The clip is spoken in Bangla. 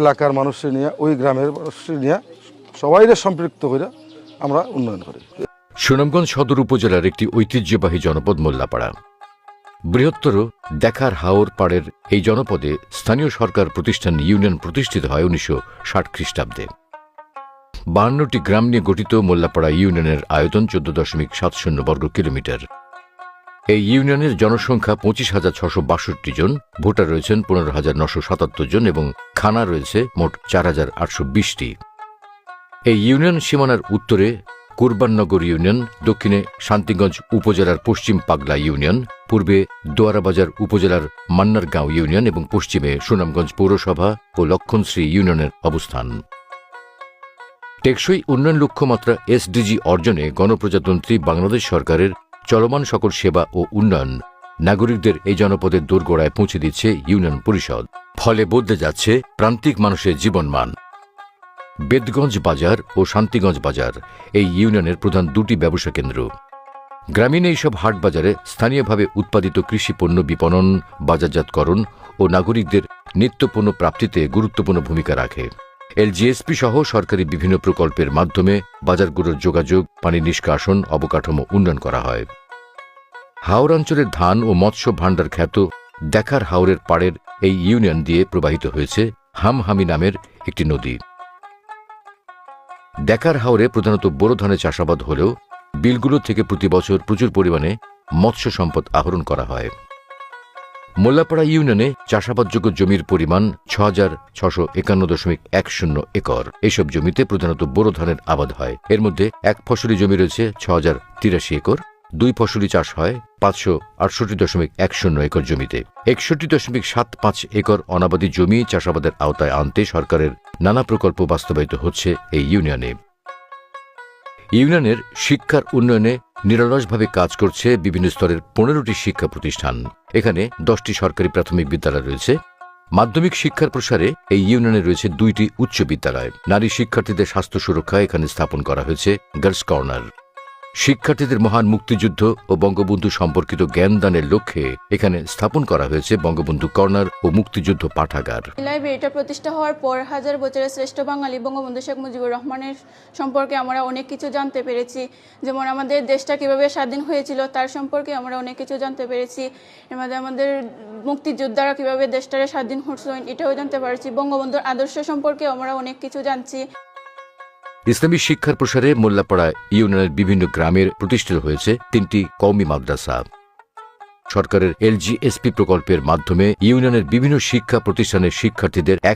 এলাকার মানুষের নিয়ে, ওই গ্রামের মানুষের নিয়ে সবাইরে সম্পৃক্ত করে আমরা উন্নয়ন করি। সুনামগঞ্জ সদর উপজেলার একটি ঐতিহ্যবাহী জনপদ মোল্লাপাড়া। বৃহত্তর দেখার হাওর পাড়ের এই জনপদে স্থানীয় সরকার প্রতিষ্ঠান ইউনিয়ন প্রতিষ্ঠিত হয় উনিশশো ষাট খ্রিস্টাব্দে। বাহান্নটি গ্রাম নিয়ে গঠিত মোল্লাপাড়া ইউনিয়নের আয়তন চোদ্দ দশমিক সাত শূন্য বর্গ কিলোমিটার। এই ইউনিয়নের জনসংখ্যা পঁচিশ হাজার ছশো বাষট্টি জন, ভোটার রয়েছেন পনেরো হাজার নশো সাতাত্তর জন এবং খানা রয়েছে মোট চার হাজার আটশো বিশটি। এই ইউনিয়ন সীমানার উত্তরে কুরবাননগর ইউনিয়ন, দক্ষিণে শান্তিগঞ্জ উপজেলার পশ্চিম পাগলা ইউনিয়ন, পূর্বে দোয়ারাবাজার উপজেলার মান্নারগাঁও ইউনিয়ন এবং পশ্চিমে সুনামগঞ্জ পৌরসভা ও লক্ষণশ্রী ইউনিয়নের অবস্থান। টেকসই উন্নয়ন লক্ষ্যমাত্রা এসডিজি অর্জনে গণপ্রজাতন্ত্রী বাংলাদেশ সরকারের চলমান সকল সেবা ও উন্নয়ন নাগরিকদের এই জনপদের দোরগোড়ায় পৌঁছে দিচ্ছে ইউনিয়ন পরিষদ। ফলে বদলে যাচ্ছে প্রান্তিক মানুষের জীবনমান। বেদগঞ্জ বাজার ও শান্তিগঞ্জ বাজার এই ইউনিয়নের প্রধান দুটি ব্যবসা কেন্দ্র। গ্রামীণ এইসব হাট বাজারে স্থানীয়ভাবে উৎপাদিত কৃষি পণ্য বিপণন, বাজারজাতকরণ ও নাগরিকদের নিত্যপণ্য প্রাপ্তিতে গুরুত্বপূর্ণ ভূমিকা রাখে। এলজিএসপি সহ সরকারি বিভিন্ন প্রকল্পের মাধ্যমে বাজারগুলোর যোগাযোগ, পানি নিষ্কাশন, অবকাঠামো উন্নয়ন করা হয়। হাওর অঞ্চলের ধান ও মৎস্য ভাণ্ডার খ্যাত দেখার হাওরের পাড়ের এই ইউনিয়ন দিয়ে প্রবাহিত হয়েছে হামহামি নামের একটি নদী। দেখার হাওরে প্রধানত বোরো ধানের চাষাবাদ হলেও বিলগুলো থেকে প্রতি বছর প্রচুর পরিমাণে মৎস্য সম্পদ আহরণ করা হয়। মোল্লাপাড়া ইউনিয়নে চাষাবাদযোগ্য জমির পরিমাণ ছ হাজার ছশো একান্ন দশমিক এক শূন্য একর। এসব জমিতে প্রধানত বোরো ধানের আবাদ হয়। এর মধ্যে এক ফসলি জমি রয়েছে ছ হাজার তিরাশি একর, দুই ফসলি চাষ হয় পাঁচশো আটষট্টি দশমিক এক শূন্য একর জমিতে। একষট্টি দশমিক সাত পাঁচ একর অনাবাদী জমি চাষাবাদের আওতায় আনতে সরকারের নানা প্রকল্প বাস্তবায়িত হচ্ছে এই ইউনিয়নে। ইউনিয়নের শিক্ষার উন্নয়নে নিরলসভাবে কাজ করছে বিভিন্ন স্তরের পনেরোটি শিক্ষা প্রতিষ্ঠান। এখানে দশটি সরকারি প্রাথমিক বিদ্যালয় রয়েছে। মাধ্যমিক শিক্ষার প্রসারে এই ইউনিয়নে রয়েছে দুইটি উচ্চ বিদ্যালয়। নারী শিক্ষার্থীদের স্বাস্থ্য সুরক্ষা এখানে স্থাপন করা হয়েছে গার্লস কর্নার। শিক্ষার্থীদের মহান মুক্তিযুদ্ধ ও বঙ্গবন্ধু সম্পর্কিত জ্ঞানদানের লক্ষ্যে এখানে স্থাপন করা হয়েছে বঙ্গবন্ধু কর্নার ও মুক্তিযুদ্ধ পাঠাগার। লাইব্রেরিটা প্রতিষ্ঠা হওয়ার পর হাজার বছরের শ্রেষ্ঠ বাঙালি বঙ্গবন্ধু শেখ মুজিবুর রহমানের সম্পর্কে আমরা অনেক কিছু জানতে পেরেছি। যেমন আমাদের দেশটা কীভাবে স্বাধীন হয়েছিল তার সম্পর্কে আমরা অনেক কিছু জানতে পেরেছি। এর মধ্যে আমাদের মুক্তিযোদ্ধারা কীভাবে দেশটারে স্বাধীন হচ্ছিলেন এটাও জানতে পারছি। বঙ্গবন্ধুর আদর্শ সম্পর্কে আমরা অনেক কিছু জানছি। ইসলামী শিক্ষার প্রসারে মোল্লাপাড়া ইউনিয়নের বিভিন্ন গ্রামের প্রতিষ্ঠিত হয়েছে তিনটি কৌমি মাদ্রাসা। সরকারের এলজিএসপি প্রকল্পের মাধ্যমে ইউনিয়নের বিভিন্ন শিক্ষা প্রতিষ্ঠানের শিক্ষার্থীদের এক